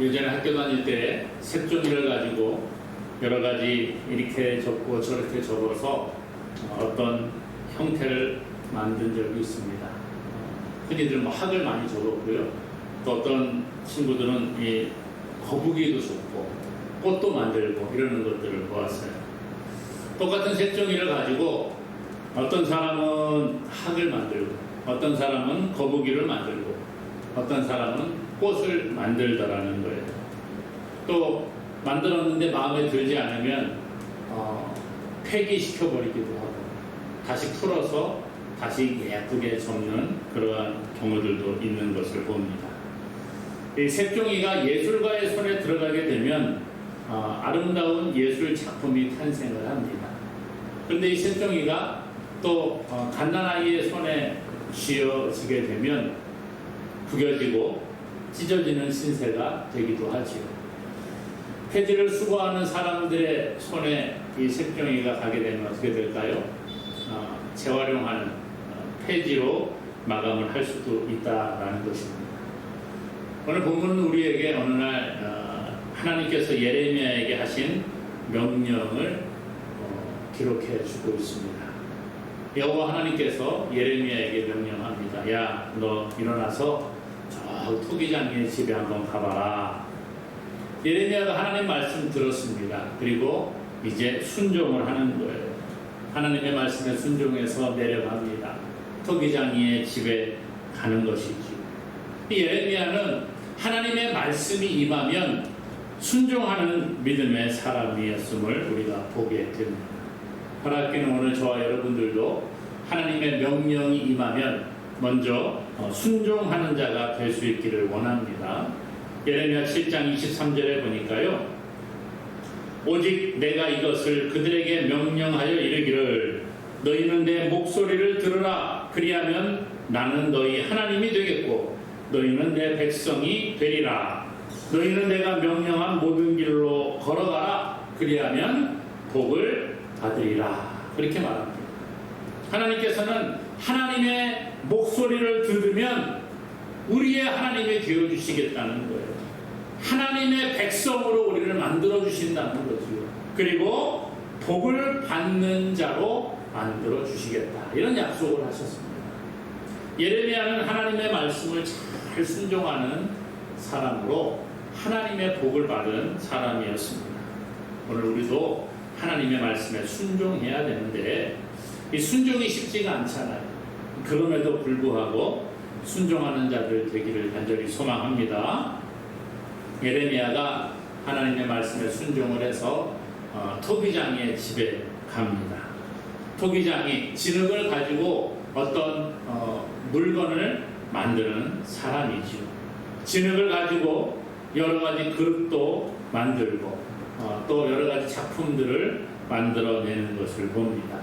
예전에 학교 다닐 때 색종이를 가지고 여러 가지 이렇게 접고 저렇게 접어서 어떤 형태를 만든 적이 있습니다. 흔히들 뭐 학을 많이 접었고요. 또 어떤 친구들은 이 거북이도 접고 꽃도 만들고 이러는 것들을 보았어요. 똑같은 색종이를 가지고 어떤 사람은 학을 만들고 어떤 사람은 거북이를 만들고 어떤 사람은 꽃을 만들더라는 거예요. 또 만들었는데 마음에 들지 않으면 어, 폐기시켜 버리기도 하고 다시 풀어서 다시 예쁘게 접는 그러한 경우들도 있는 것을 봅니다. 이 색종이가 예술가의 손에 들어가게 되면 어, 아름다운 예술 작품이 탄생을 합니다. 그런데 이 색종이가 또 어, 갓난아이의 손에 쥐어지게 되면 구겨지고 찢어지는 신세가 되기도 하지요. 폐지를 수거하는 사람들의 손에 이 색종이가 가게 되면 어떻게 될까요? 어, 재활용하는 어, 폐지로 마감을 할 수도 있다라는 것입니다. 오늘 본문은 우리에게 어느 날 어, 하나님께서 예레미야에게 하신 명령을 어, 기록해 주고 있습니다. 여호와 하나님께서 예레미야에게 명령합니다. 야, 너 일어나서 저 토기장의 집에 한번 가봐라. 예레미야가 하나님 말씀 들었습니다. 그리고 이제 순종을 하는 거예요. 하나님의 말씀에 순종해서 내려갑니다. 토기장이의 집에 가는 것이지. 예레미야는 하나님의 말씀이 임하면 순종하는 믿음의 사람이었음을 우리가 보게 됩니다. 바라기는 오늘 저와 여러분들도 하나님의 명령이 임하면 먼저 어, 순종하는 자가 될 수 있기를 원합니다. 예레미야 7장 23절에 보니까요. 오직 내가 이것을 그들에게 명령하여 이르기를 너희는 내 목소리를 들으라 그리하면 나는 너희 하나님이 되겠고 너희는 내 백성이 되리라 너희는 내가 명령한 모든 길로 걸어가라 그리하면 복을 받으리라 그렇게 말합니다. 하나님께서는 하나님의 목소리를 들으면 우리의 하나님이 되어 주시겠다는 거예요. 하나님의 백성으로 우리를 만들어 주신다는 거죠. 그리고 복을 받는 자로 만들어 주시겠다. 이런 약속을 하셨습니다. 예레미야는 하나님의 말씀을 잘 순종하는 사람으로 하나님의 복을 받은 사람이었습니다. 오늘 우리도 하나님의 말씀에 순종해야 되는데 이 순종이 쉽지가 않잖아요. 그럼에도 불구하고 순종하는 자들 되기를 간절히 소망합니다. 예레미야가 하나님의 말씀에 순종을 해서 어, 토기장의 집에 갑니다. 토기장이 진흙을 가지고 어떤 어, 물건을 만드는 사람이죠. 진흙을 가지고 여러 가지 그릇도 만들고 어, 또 여러 가지 작품들을 만들어내는 것을 봅니다.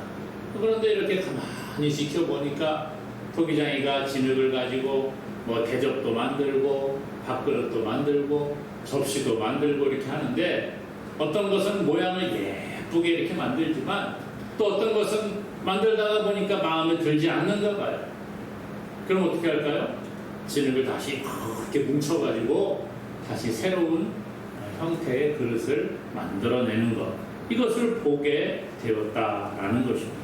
그런데 이렇게 가만히 지켜보니까 토기장이가 진흙을 가지고 뭐 대접도 만들고 밥그릇도 만들고 접시도 만들고 이렇게 하는데 어떤 것은 모양을 예쁘게 이렇게 만들지만 또 어떤 것은 만들다가 보니까 마음에 들지 않는가 봐요. 그럼 어떻게 할까요? 진흙을 다시 그렇게 뭉쳐가지고 다시 새로운 형태의 그릇을 만들어내는 것. 이것을 보게 되었다라는 것입니다.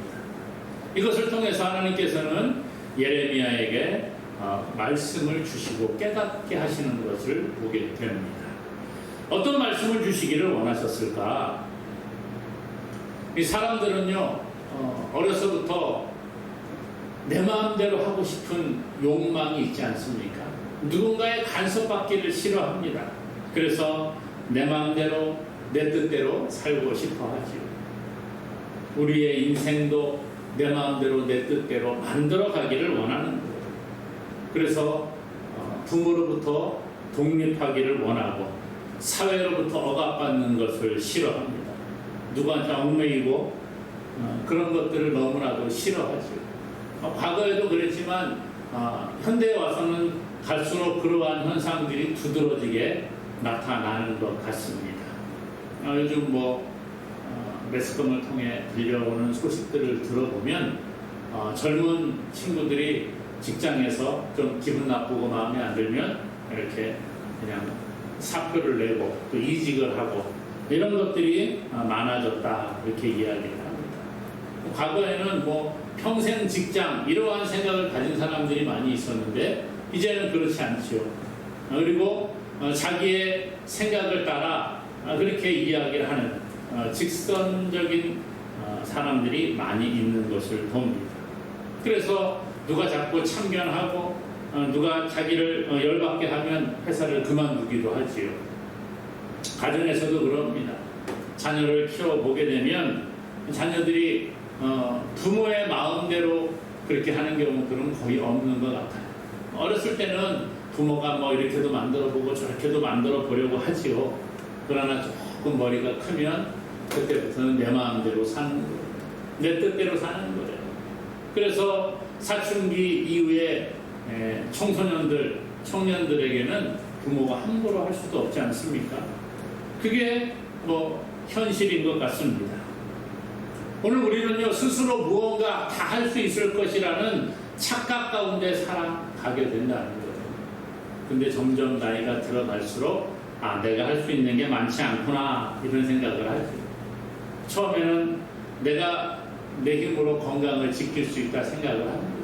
이것을 통해서 하나님께서는 예레미야에게 어, 말씀을 주시고 깨닫게 하시는 것을 보게 됩니다. 어떤 말씀을 주시기를 원하셨을까? 이 사람들은요, 어, 어려서부터 내 마음대로 하고 싶은 욕망이 있지 않습니까? 누군가의 간섭받기를 싫어합니다. 그래서 내 마음대로, 내 뜻대로 살고 싶어 하지요. 우리의 인생도 내 마음대로, 내 뜻대로 만들어 가기를 원하는 거예요. 그래서 어, 부모로부터 독립하기를 원하고 사회로부터 억압받는 것을 싫어합니다. 누구한테 얽매이고 어, 그런 것들을 너무나도 싫어하죠. 어, 과거에도 그랬지만 현대에 와서는 갈수록 그러한 현상들이 두드러지게 나타나는 것 같습니다. 요즘 뭐 매스컴을 통해 들려오는 소식들을 들어보면 젊은 친구들이 직장에서 좀 기분 나쁘고 마음에 안 들면 이렇게 그냥 사표를 내고 또 이직을 하고 이런 것들이 아, 많아졌다 이렇게 이야기를 합니다. 과거에는 뭐 평생 직장 이러한 생각을 가진 사람들이 많이 있었는데 이제는 그렇지 않죠. 어, 그리고 어, 자기의 생각을 따라 어, 그렇게 이야기를 하는 어, 직선적인 어, 사람들이 많이 있는 것을 봅니다. 그래서 누가 자꾸 참견하고 어, 누가 자기를 어, 열받게 하면 회사를 그만두기도 하지요. 가정에서도 그럽니다. 자녀를 키워보게 되면 자녀들이 어, 부모의 마음대로 그렇게 하는 경우들은 거의 없는 것 같아요. 어렸을 때는 부모가 뭐 이렇게도 만들어 보고 저렇게도 만들어 보려고 하지요. 그러나 조금 머리가 크면 그때부터는 내 마음대로 사는 거예요. 내 뜻대로 사는 거예요. 그래서 사춘기 이후에 에, 청소년들, 청년들에게는 부모가 함부로 할 수도 없지 않습니까? 그게 뭐 현실인 것 같습니다. 오늘 우리는요 스스로 무언가 다 할 수 있을 것이라는 착각 가운데 살아가게 된다는 거예요. 근데 점점 나이가 들어갈수록 아 내가 할 수 있는 게 많지 않구나 이런 생각을 하죠. 처음에는 내가 내 힘으로 건강을 지킬 수 있다 생각을 합니다.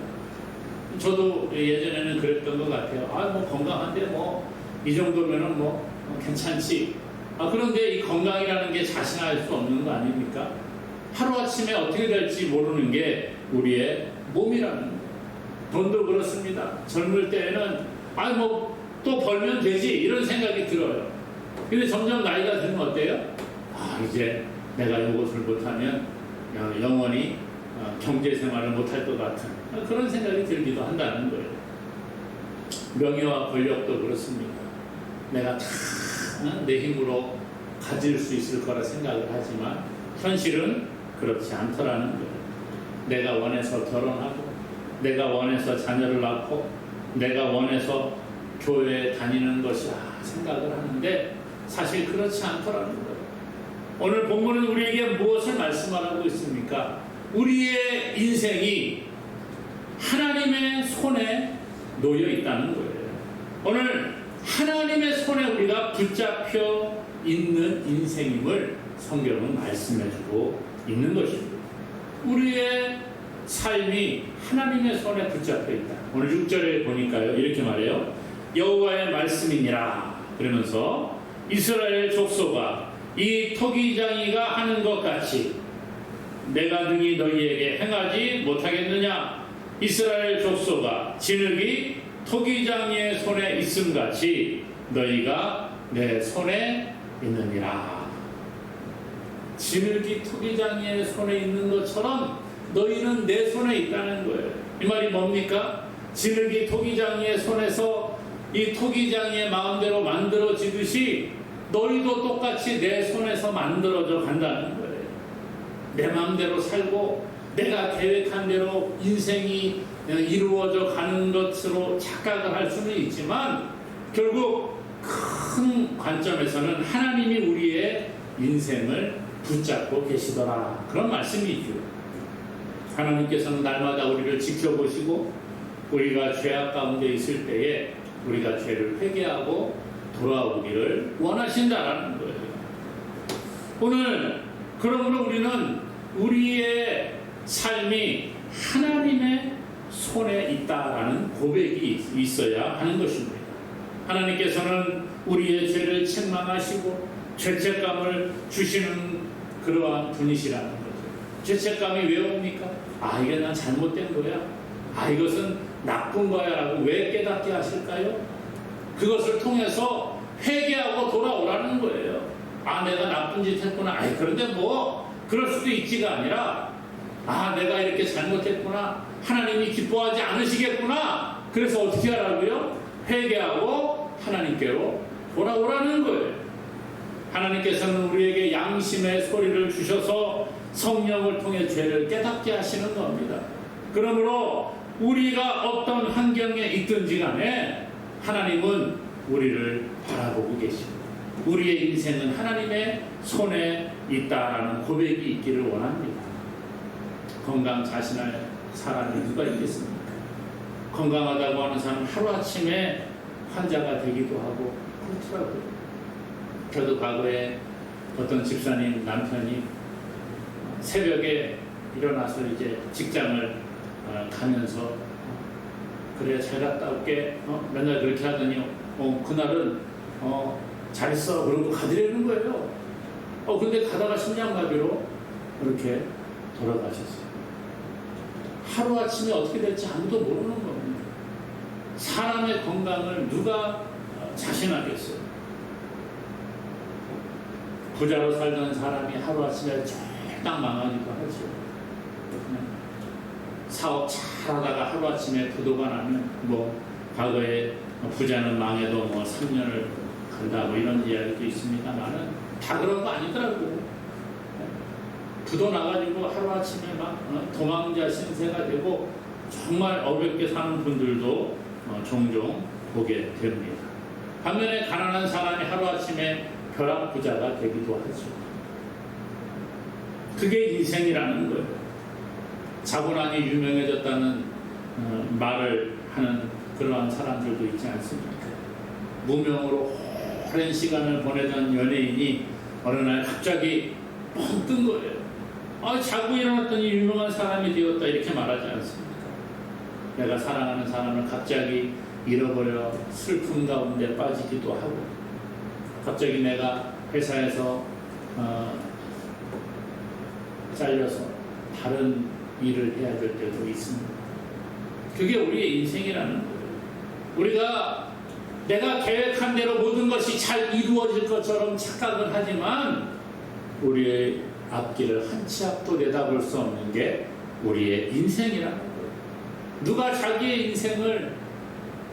저도 예전에는 그랬던 것 같아요. 아 뭐 건강한데 뭐 이 정도면은 뭐 괜찮지. 아 그런데 이 건강이라는 게 자신할 수 없는 거 아닙니까? 하루아침에 어떻게 될지 모르는 게 우리의 몸이라는 거예요. 돈도 그렇습니다. 젊을 때에는 아 뭐 또 벌면 되지 이런 생각이 들어요. 근데 점점 나이가 들면 어때요? 아 이제 내가 이것을 못하면 어, 영원히 어, 경제 생활을 못할 것 같은 그런 생각이 들기도 한다는 거예요. 명예와 권력도 그렇습니다. 내가 다 내 힘으로 가질 수 있을 거라 생각을 하지만 현실은 그렇지 않더라는 거예요. 내가 원해서 결혼하고, 내가 원해서 자녀를 낳고, 내가 원해서 교회에 다니는 것이라 생각을 하는데 사실 그렇지 않더라는 거예요. 오늘 본문은 우리에게 무엇을 말씀하고 있습니까? 우리의 인생이 하나님의 손에 놓여 있다는 거예요. 오늘 하나님의 손에 우리가 붙잡혀 있는 인생임을 성경은 말씀해주고 있는 것입니다. 우리의 삶이 하나님의 손에 붙잡혀 있다. 오늘 6절에 보니까요. 이렇게 말해요. 여호와의 말씀이니라. 그러면서 이스라엘 족속아 이 토기장이가 하는 것 같이 내가 능히 너희에게 행하지 못하겠느냐? 이스라엘 족속아 진흙이 토기장이의 손에 있음 같이 너희가 내 손에 있느니라. 진흙이 토기장이의 손에 있는 것처럼 너희는 내 손에 있다는 거예요. 이 말이 뭡니까? 진흙이 토기장이의 손에서 이 토기장이의 마음대로 만들어지듯이 너희도 똑같이 내 손에서 만들어져 간다는 거예요. 내 마음대로 살고 내가 계획한 대로 인생이 이루어져 가는 것으로 착각을 할 수는 있지만 결국 큰 관점에서는 하나님이 우리의 인생을 붙잡고 계시더라. 그런 말씀이죠. 하나님께서는 날마다 우리를 지켜보시고 우리가 죄악 가운데 있을 때에 우리가 죄를 회개하고 돌아오기를 원하신다라는 거예요. 오늘 그러므로 우리는 우리의 삶이 하나님의 손에 있다라는 고백이 있어야 하는 것입니다. 하나님께서는 우리의 죄를 책망하시고 죄책감을 주시는 그러한 분이시라는 거죠. 죄책감이 왜 옵니까? 아, 이게 난 잘못된 거야. 아, 이것은 나쁜 거야. 라고 왜 깨닫게 하실까요? 그것을 통해서 회개하고 돌아오라는 거예요. 아, 내가 나쁜 짓 했구나. 아이, 그런데 뭐, 그럴 수도 있지가 아니라, 아, 내가 이렇게 잘못했구나. 하나님이 기뻐하지 않으시겠구나. 그래서 어떻게 하라고요? 회개하고 하나님께로 돌아오라는 거예요. 하나님께서는 우리에게 양심의 소리를 주셔서 성령을 통해 죄를 깨닫게 하시는 겁니다. 그러므로 우리가 어떤 환경에 있든지 간에 하나님은 우리를 바라보고 계십니다. 우리의 인생은 하나님의 손에 있다라는 고백이 있기를 원합니다. 건강 자신할 사람이 누가 있겠습니까? 건강하다고 하는 사람은 하루아침에 환자가 되기도 하고 그렇더라고요. 저도 과거에 어떤 집사님 남편이 새벽에 일어나서 이제 직장을 어, 가면서 그래 잘 갔다 올게 어, 맨날 그렇게 하더니 어, 그날은 어, 잘했어. 그러고 가더라는 거예요. 어 근데 가다가 심장마비로 이렇게 돌아가셨어요. 하루아침에 어떻게 될지 아무도 모르는 겁니다. 사람의 건강을 누가 어, 자신하겠어요? 부자로 살던 사람이 하루아침에 쫙 망하기도 하죠. 사업 잘 하다가 하루아침에 부도가 나면 뭐 과거에 부자는 망해도 뭐 3년을 간다 뭐 이런 이야기도 있습니다만은 다 그런 거 아니더라고. 부도 나가지고 하루아침에 막 어, 도망자 신세가 되고 정말 어렵게 사는 분들도 어, 종종 보게 됩니다. 반면에 가난한 사람이 하루아침에 벼락 부자가 되기도 하죠. 그게 인생이라는 거예요. 자본안이 유명해졌다는 어, 말을 하는 그러한 사람들도 있지 않습니까? 무명으로 오랜 시간을 보내던 연예인이 어느 날 갑자기 뻥 뜬 거예요. 아, 자고 일어났더니 유명한 사람이 되었다 이렇게 말하지 않습니까? 내가 사랑하는 사람을 갑자기 잃어버려 슬픔 가운데 빠지기도 하고 갑자기 내가 회사에서 어, 잘려서 다른 일을 해야 될 때도 있습니다. 그게 우리의 인생이라는 거예요. 우리가 내가 계획한 대로 모든 것이 잘 이루어질 것처럼 착각을 하지만 우리의 앞길을 한 치 앞도 내다볼 수 없는 게 우리의 인생이라는 거예요. 누가 자기의 인생을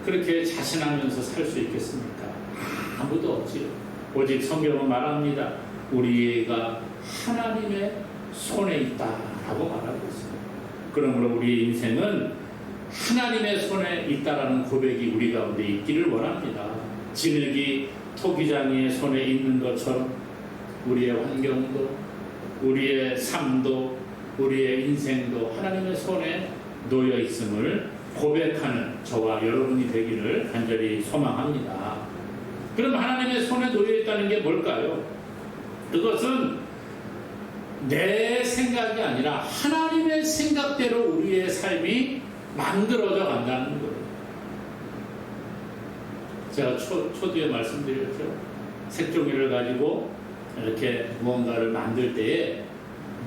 그렇게 자신하면서 살 수 있겠습니까? 아무도 없지요. 오직 성경은 말합니다. 우리가 하나님의 손에 있다라고 말하고 있습니다. 그러므로 우리의 인생은 하나님의 손에 있다라는 고백이 우리 가운데 있기를 원합니다. 진흙이 토기장이의 손에 있는 것처럼 우리의 환경도 우리의 삶도 우리의 인생도 하나님의 손에 놓여 있음을 고백하는 저와 여러분이 되기를 간절히 소망합니다. 그럼 하나님의 손에 놓여 있다는 게 뭘까요? 그것은 내 생각이 아니라 하나님의 생각대로 우리의 삶이 만들어져 간다는 거예요. 제가 초, 초두에 말씀드렸죠. 색종이를 가지고 이렇게 무언가를 만들 때에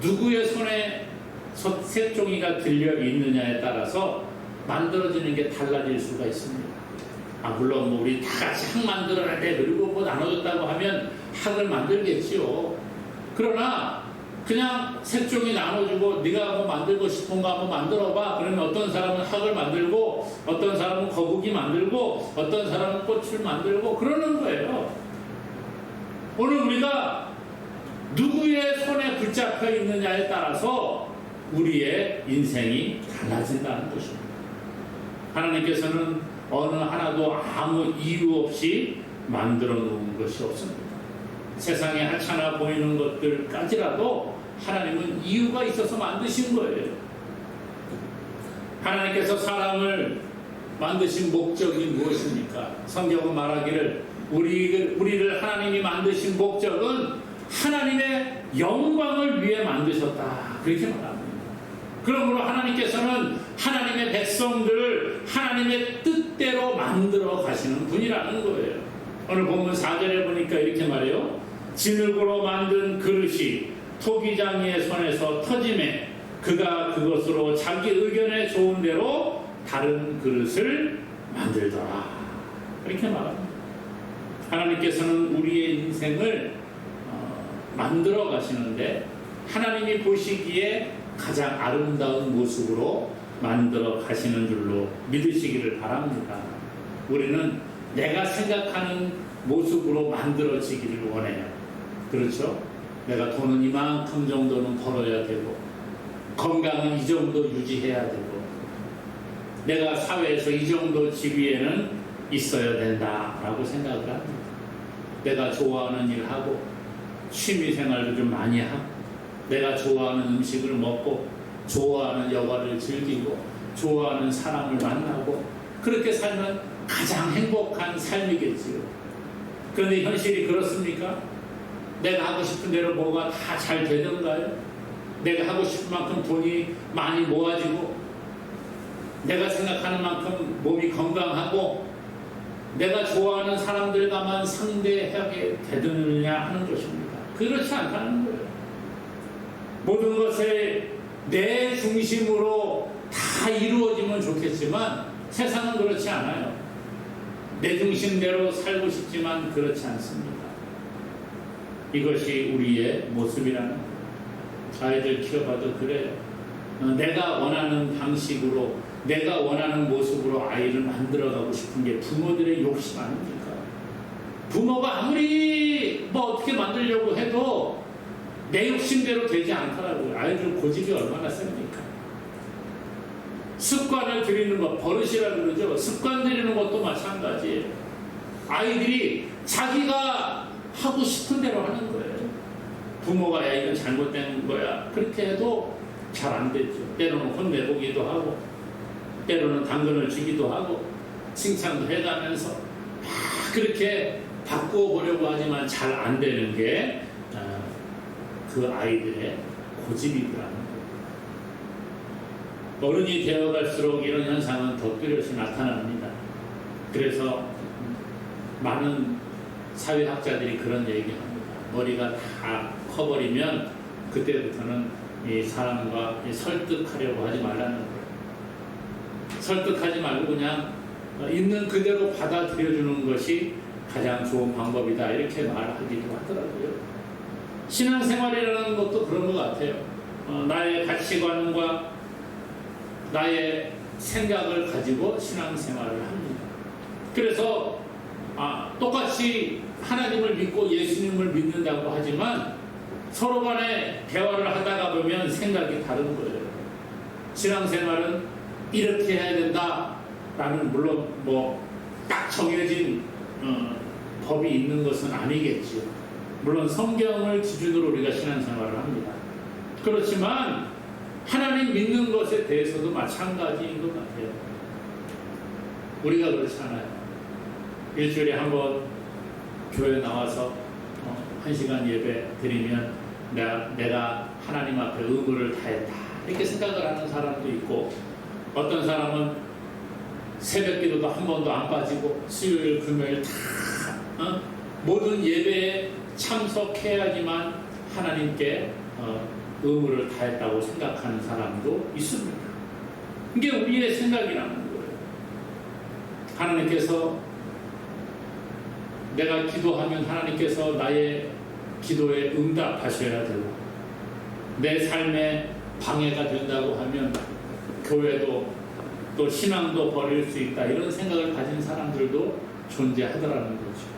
누구의 손에 소- 색종이가 들려 있느냐에 따라서 만들어지는 게 달라질 수가 있습니다. 아, 물론 뭐 우리 다 같이 학 만들어야 돼. 그리고 뭐 나눠줬다고 하면 학을 만들겠지요. 그러나 그냥 색종이 나눠주고 네가 뭐 만들고 싶은 거 한번 만들어봐. 그러면 어떤 사람은 학을 만들고 어떤 사람은 거북이 만들고 어떤 사람은 꽃을 만들고 그러는 거예요. 오늘 우리가 누구의 손에 붙잡혀 있느냐에 따라서 우리의 인생이 달라진다는 것입니다. 하나님께서는 어느 하나도 아무 이유 없이 만들어 놓은 것이 없습니다. 세상에 하찮아 보이는 것들까지라도 하나님은 이유가 있어서 만드신 거예요. 하나님께서 사람을 만드신 목적이 무엇입니까? 성경은 말하기를 우리, 우리를 하나님이 만드신 목적은 하나님의 영광을 위해 만드셨다. 그렇게 말합니다. 그러므로 하나님께서는 하나님의 백성들을 하나님의 뜻대로 만들어 가시는 분이라는 거예요. 오늘 본문 4절에 보니까 이렇게 말해요. 진흙으로 만든 그릇이 토기장이의 손에서 터짐에 그가 그것으로 자기 의견에 좋은 대로 다른 그릇을 만들더라. 이렇게 말합니다. 하나님께서는 우리의 인생을 어, 만들어 가시는데 하나님이 보시기에 가장 아름다운 모습으로 만들어 가시는 줄로 믿으시기를 바랍니다. 우리는 내가 생각하는 모습으로 만들어지기를 원해요. 그렇죠? 내가 돈은 이만큼 정도는 벌어야 되고, 건강은 이 정도 유지해야 되고, 내가 사회에서 이 정도 지위에는 있어야 된다라고 생각을 합니다. 내가 좋아하는 일 하고, 취미 생활도 좀 많이 하고, 내가 좋아하는 음식을 먹고, 좋아하는 여가를 즐기고, 좋아하는 사람을 만나고, 그렇게 살면 가장 행복한 삶이겠지요. 그런데 현실이 그렇습니까? 내가 하고 싶은 대로 뭐가 다 잘 되던가요? 내가 하고 싶은 만큼 돈이 많이 모아지고 내가 생각하는 만큼 몸이 건강하고 내가 좋아하는 사람들과만 상대하게 되느냐 하는 것입니다. 그렇지 않다는 거예요. 모든 것을 내 중심으로 다 이루어지면 좋겠지만 세상은 그렇지 않아요. 내 중심대로 살고 싶지만 그렇지 않습니다. 이것이 우리의 모습이라는. 아이들 키워봐도 그래요. 어, 내가 원하는 방식으로, 내가 원하는 모습으로 아이를 만들어가고 싶은 게 부모들의 욕심 아닙니까? 부모가 아무리 뭐 어떻게 만들려고 해도 내 욕심대로 되지 않더라고요. 아이들 고집이 얼마나 셉니까? 습관을 들이는 것, 버릇이라 그러죠. 습관 들이는 것도 마찬가지예요. 아이들이 자기가 하고 싶은 대로 하는 거예요. 부모가 야 이건 잘못된 거야. 그렇게 해도 잘 안 되죠. 때로는 혼내보기도 하고, 때로는 당근을 주기도 하고, 칭찬도 해가면서 막 그렇게 바꾸어 보려고 하지만 잘 안 되는 게 그 아이들의 고집이더라는 거예요. 어른이 되어갈수록 이런 현상은 더 뚜렷이 나타납니다. 그래서 많은 사회학자들이 그런 얘기합니다. 머리가 다 커버리면 그때부터는 이 사람과 이 설득하려고 하지 말라는 거예요. 설득하지 말고 그냥 있는 그대로 받아들여주는 것이 가장 좋은 방법이다. 이렇게 말하기도 하더라고요. 신앙생활이라는 것도 그런 것 같아요. 어, 나의 가치관과 나의 생각을 가지고 신앙생활을 합니다. 그래서 아, 똑같이 하나님을 믿고 예수님을 믿는다고 하지만 서로 간에 대화를 하다가 보면 생각이 다른 거예요. 신앙생활은 이렇게 해야 된다라는 물론 뭐 딱 정해진 어, 법이 있는 것은 아니겠죠. 물론 성경을 기준으로 우리가 신앙생활을 합니다. 그렇지만 하나님 믿는 것에 대해서도 마찬가지인 것 같아요. 우리가 그렇잖아요. 일주일에 한 번 교회 나와서 어, 한 시간 예배 드리면 내가, 내가 하나님 앞에 의무를 다했다. 이렇게 생각을 하는 사람도 있고 어떤 사람은 새벽 기도도 한 번도 안 빠지고 수요일, 금요일 다 어? 모든 예배에 참석해야지만 하나님께 어, 의무를 다했다고 생각하는 사람도 있습니다. 이게 우리의 생각이라는 거예요. 하나님께서 내가 기도하면 하나님께서 나의 기도에 응답하셔야 되고 내 삶에 방해가 된다고 하면 교회도 또 신앙도 버릴 수 있다 이런 생각을 가진 사람들도 존재하더라는 거죠.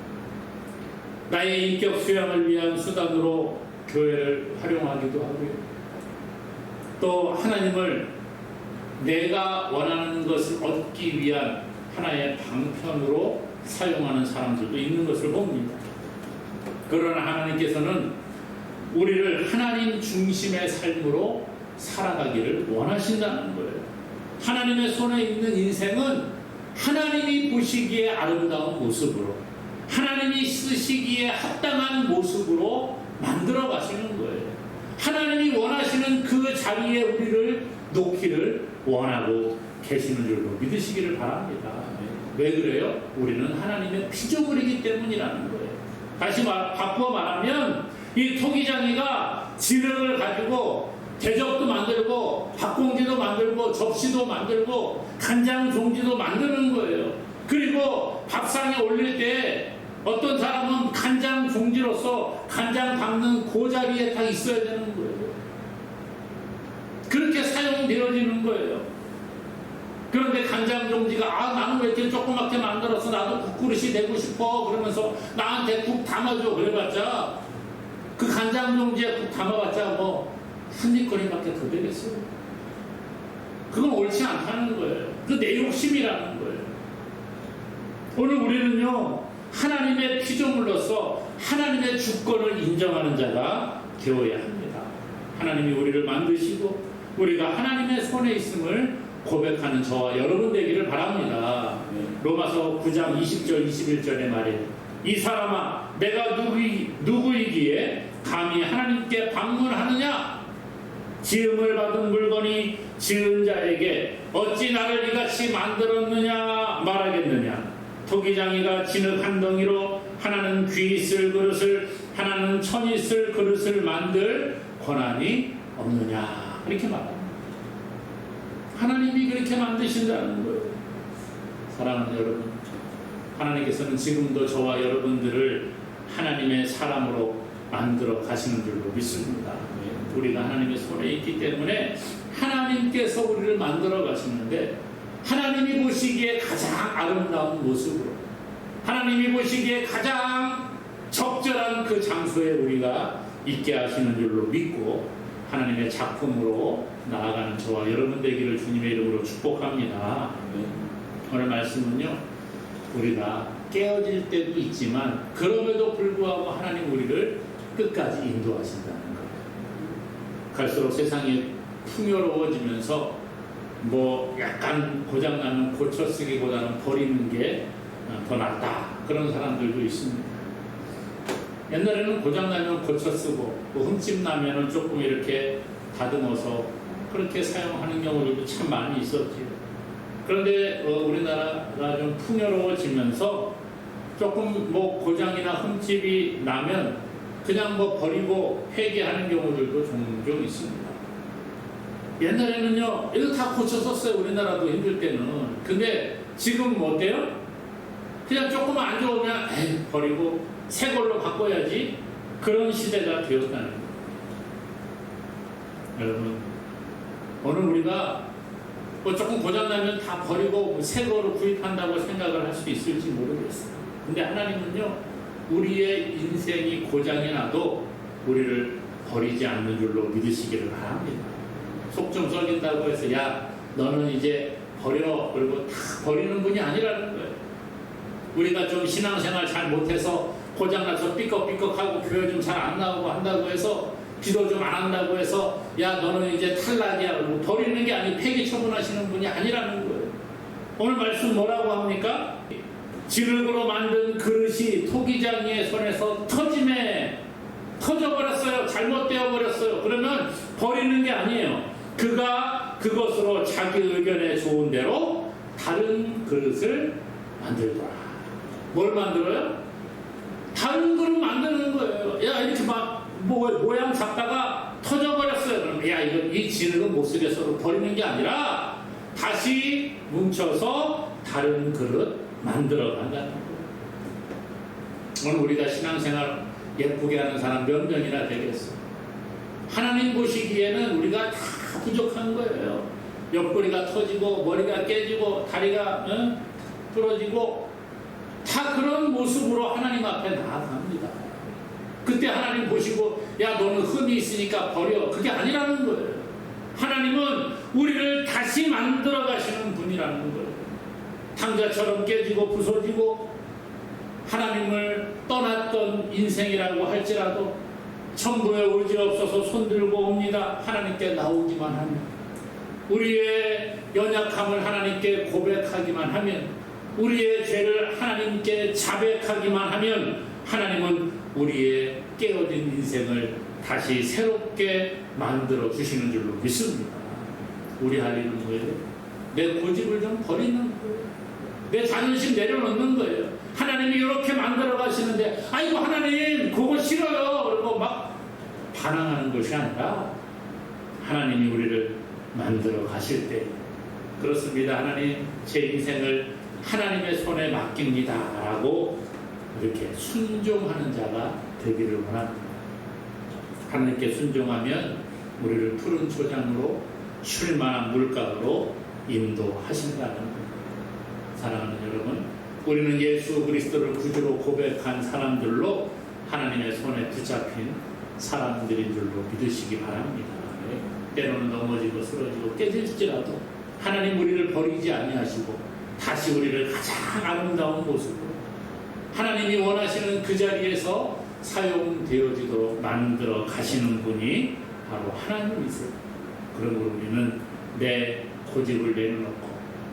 나의 인격 수양을 위한 수단으로 교회를 활용하기도 하고요. 또 하나님을 내가 원하는 것을 얻기 위한 하나의 방편으로 사용하는 사람들도 있는 것을 봅니다. 그러나 하나님께서는 우리를 하나님 중심의 삶으로 살아가기를 원하신다는 거예요. 하나님의 손에 있는 인생은 하나님이 보시기에 아름다운 모습으로 하나님이 쓰시기에 합당한 모습으로 만들어 가시는 거예요. 하나님이 원하시는 그 자리에 우리를 놓기를 원하고 계시는 줄로 믿으시기를 바랍니다. 왜 그래요? 우리는 하나님의 피조물이기 때문이라는 거예요. 다시 말, 바꾸어 말하면 이 토기장이가 지능을 가지고 대접도 만들고 밥공지도 만들고 접시도 만들고 간장 종지도 만드는 거예요. 그리고 밥상에 올릴 때 어떤 사람은 간장 종지로서 간장 담는 그 자리에 다 있어야 되는 거예요. 그렇게 사용되어지는 거예요. 그런데 간장 종지가 아 나는 왜 이렇게 조그맣게 만들어서 나도 국그릇이 되고 싶어 그러면서 나한테 국 담아줘 그래봤자 그 간장 종지에 국 담아봤자 뭐 한입거리밖에 더 되겠어요. 그건 옳지 않다는 거예요. 그 내 욕심이라는 거예요. 오늘 우리는요 하나님의 피조물로서 하나님의 주권을 인정하는 자가 되어야 합니다. 하나님이 우리를 만드시고 우리가 하나님의 손에 있음을 고백하는 저와 여러분 되기를 바랍니다. 로마서 9장 20절 21절의 말에 이 사람아 내가 누구이, 누구이기에 감히 하나님께 방문하느냐? 지음을 받은 물건이 지은 자에게 어찌 나를 이같이 만들었느냐 말하겠느냐? 토기장이가 진흙 한 덩이로 하나는 귀 있을 그릇을 하나는 천이 있을 그릇을 만들 권한이 없느냐? 이렇게 말합니다 하나님이 그렇게 만드신다는 거예요 사랑하는 여러분 하나님께서는 지금도 저와 여러분들을 하나님의 사람으로 만들어 가시는 줄로 믿습니다. 네, 우리가 하나님의 손에 있기 때문에 하나님께서 우리를 만들어 가시는데 하나님이 보시기에 가장 아름다운 모습으로 하나님이 보시기에 가장 적절한 그 장소에 우리가 있게 하시는 줄로 믿고 하나님의 작품으로 나아가는 저와 여러분 되기를 주님의 이름으로 축복합니다. 네, 오늘 말씀은요. 우리가 깨어질 때도 있지만 그럼에도 불구하고 하나님 우리를 끝까지 인도하신다는 거예요. 갈수록 세상이 풍요로워지면서 뭐 약간 고장나면 고쳐 쓰기보다는 버리는 게 더 낫다. 그런 사람들도 있습니다. 옛날에는 고장나면 고쳐 쓰고 뭐 흠집 나면은 조금 이렇게 다듬어서 그렇게 사용하는 경우들도 참 많이 있었지요. 그런데 어, 우리나라가 좀 풍요로워지면서 조금 뭐 고장이나 흠집이 나면 그냥 뭐 버리고 폐기하는 경우들도 종종 있습니다. 옛날에는요, 이거 다 고쳐 썼어요. 우리나라도 힘들 때는. 근데 지금 뭐 어때요? 그냥 조금 안 좋으면 에이, 버리고 새 걸로 바꿔야지. 그런 시대가 되었다는 거예요. 여러분, 오늘 우리가 뭐 조금 고장나면 다 버리고 뭐새 거로 구입한다고 생각을 할 수 있을지 모르겠어요. 근데 하나님은요, 우리의 인생이 고장이 나도 우리를 버리지 않는 줄로 믿으시기를 바랍니다. 속좀 썩인다고 해서 야 너는 이제 버려 그리고 다 버리는 분이 아니라는 거예요. 우리가 좀 신앙생활 잘 못해서 고장나서 삐걱삐걱하고 교회 좀 잘 안 나오고 한다고 해서 기도 좀 안 한다고 해서 야 너는 이제 탈락이야 뭐 버리는 게 아니고 폐기 처분하시는 분이 아니라는 거예요. 오늘 말씀 뭐라고 합니까? 지흙으로 만든 그릇이 토기장이의 손에서 터짐에 터져버렸어요. 잘못되어 버렸어요. 그러면 버리는 게 아니에요. 그가 그것으로 자기 의견에 좋은 대로 다른 그릇을 만들더라. 뭘 만들어요? 다른 그릇 만드는 거예요. 야 이렇게 막 뭐, 모양 잡다가 터져버렸어요. 그럼 야 이거 이 진흙은 못 쓰겠어. 버리는 게 아니라 다시 뭉쳐서 다른 그릇 만들어 간다는 거예요. 오늘 우리가 신앙생활 예쁘게 하는 사람 몇 명이나 되겠어. 하나님 보시기에는 우리가 다 부족한 거예요. 옆구리가 터지고 머리가 깨지고 다리가 어? 부러지고 다 그런 모습으로 하나님 앞에 나아갑니다. 그때 하나님 보시고 야 너는 흠이 있으니까 버려 그게 아니라는 거예요. 하나님은 우리를 다시 만들어 가시는 분이라는 거예요. 탕자처럼 깨지고 부서지고 하나님을 떠났던 인생이라고 할지라도 천부에 의지 없어서 손들고 옵니다. 하나님께 나오기만 하면 우리의 연약함을 하나님께 고백하기만 하면 우리의 죄를 하나님께 자백하기만 하면 하나님은 우리의 깨어진 인생을 다시 새롭게 만들어 주시는 줄로 믿습니다. 우리 할 일은 뭐예요? 내 고집을 좀 버리는 거예요. 내 자존심 내려놓는 거예요. 하나님이 이렇게 만들어 가시는데, 아이고, 하나님, 그거 싫어요. 그리고 막 반항하는 것이 아니라, 하나님이 우리를 만들어 가실 때, 그렇습니다. 하나님, 제 인생을 하나님의 손에 맡깁니다. 라고 이렇게 순종하는 자가 되기를 원합니다. 하나님께 순종하면 우리를 푸른 초장으로 쉴만한 물가로 인도하신다는 것. 사랑하는 여러분, 우리는 예수 그리스도를 구주로 고백한 사람들로 하나님의 손에 붙잡힌 사람들인 줄로 믿으시기 바랍니다. 네. 때로는 넘어지고 쓰러지고 깨질지라도 하나님 우리를 버리지 아니하시고 다시 우리를 가장 아름다운 모습으로 하나님이 원하시는 그 자리에서 사용되어지도록 만들어 가시는 분이 바로 하나님이세요. 그러므로 우리는 내 고집을 내려놓고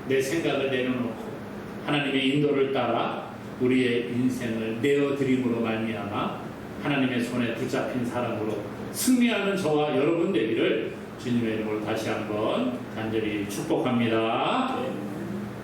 내 생각을 내려놓고 하나님의 인도를 따라 우리의 인생을 내어드림으로 말미암아 하나님의 손에 붙잡힌 사람으로 승리하는 저와 여러분 되기를 주님의 이름으로 다시 한번 간절히 축복합니다.